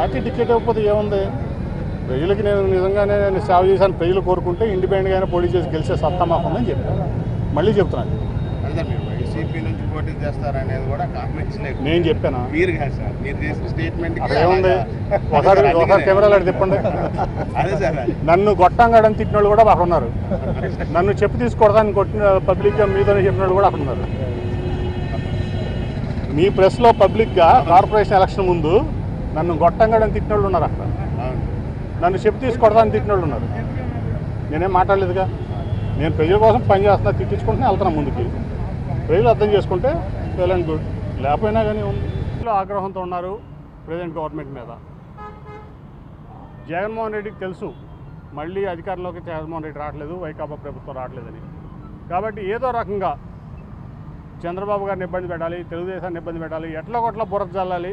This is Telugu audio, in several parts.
పార్టీ టికెట్ ఇవ్వకపోతే ఏముంది? ప్రజలకి నేను నిజంగానే నేను సేవ చేశాను ప్రజలు కోరుకుంటే ఇండిపెండెంట్గానే పోటీ చేసి గెలిచే సత్తా మాకుందని చెప్పాను. మళ్ళీ చెప్తున్నాను నేను చెప్పాను? మీరు కాదు సార్ మీరు చేసిన స్టేట్మెంట్ అక్కడ ఏముంది? ఒకసారి ఒకసారి కెమెరాలు అటు తిప్పండి. అదే సార్. నన్ను గొట్టంగాడని తిట్టిన వాళ్ళు కూడా అక్కడ ఉన్నారు. నన్ను చెప్పు తీసుకోవడానికి కొట్టిన పబ్లిక్గా మీతోనే చెప్పిన వాళ్ళు కూడా అక్కడ ఉన్నారు. మీ ప్రెస్లో పబ్లిక్గా కార్పొరేషన్ ఎలక్షన్ ముందు నన్ను గొట్టంగాడని తిట్టిన వాళ్ళు ఉన్నారు? అక్కడ నన్ను చెప్పు అని తిట్టిన వాళ్ళు ఉన్నారు. నేనేం మాట్లాడలేదుగా. నేను ప్రజల కోసం పని చేస్తున్నా తిట్టించుకుంటున్నా వెళ్తున్నా ముందుకి. ప్రజలు అర్థం చేసుకుంటే వెల్ అండ్ గుడ్. లేకపోయినా కానీ ఉంది. ప్రజలు ఆగ్రహంతో ఉన్నారు ప్రజెంట్ గవర్నమెంట్ మీద. జగన్మోహన్ రెడ్డికి తెలుసు మళ్ళీ అధికారంలోకి జగన్మోహన్ రెడ్డి రావట్లేదు వైకాపా ప్రభుత్వం రావట్లేదని. కాబట్టి ఏదో రకంగా చంద్రబాబు గారిని ఇబ్బంది పెట్టాలి తెలుగుదేశాన్ని ఇబ్బంది పెట్టాలి ఎట్లా కొట్లా బుర్ర జల్లాలి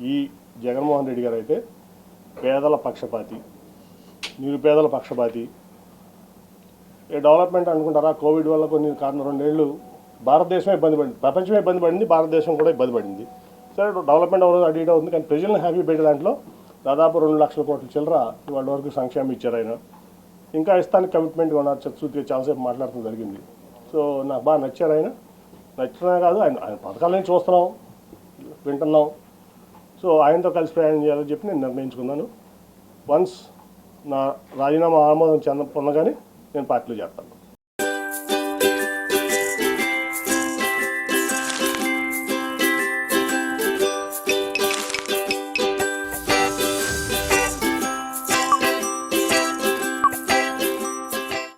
ఈ జగన్మోహన్ రెడ్డి గారు అయితే పేదల పక్షపాతి నిరుపేదల పక్షపాతి. ఏ డెవలప్మెంట్ అనుకుంటారా? కోవిడ్ వల్ల కొన్ని కారణం రెండేళ్ళు భారతదేశమే ఇబ్బంది పడింది. ప్రపంచమే ఇబ్బంది పడింది భారతదేశం కూడా ఇబ్బంది పడింది. సరే డెవలప్మెంట్ అవ్వదు అటు అవుతుంది. కానీ ప్రజలను హ్యాపీ పెట్టే దాంట్లో దాదాపు రెండు లక్షల కోట్ల చిల్లర వాళ్ళ వరకు సంక్షేమం ఇచ్చారు ఆయన. ఇంకా ఇస్తానికి కమిట్మెంట్గా ఉన్నారు. చచ్చుతీ చాలాసేపు మాట్లాడటం జరిగింది. సో నాకు బాగా నచ్చారు ఆయన. నచ్చినా కాదు ఆయన ఆయన పథకాలని చూస్తున్నాం వింటున్నాం. సో ఆయనతో కలిసి ప్రయాణం చేయాలని చెప్పి నేను నిర్ణయించుకున్నాను. వన్స్ నా రాజీనామా ఆమోదం చెంద పొందగానే నేను పార్టీలో చేస్తాను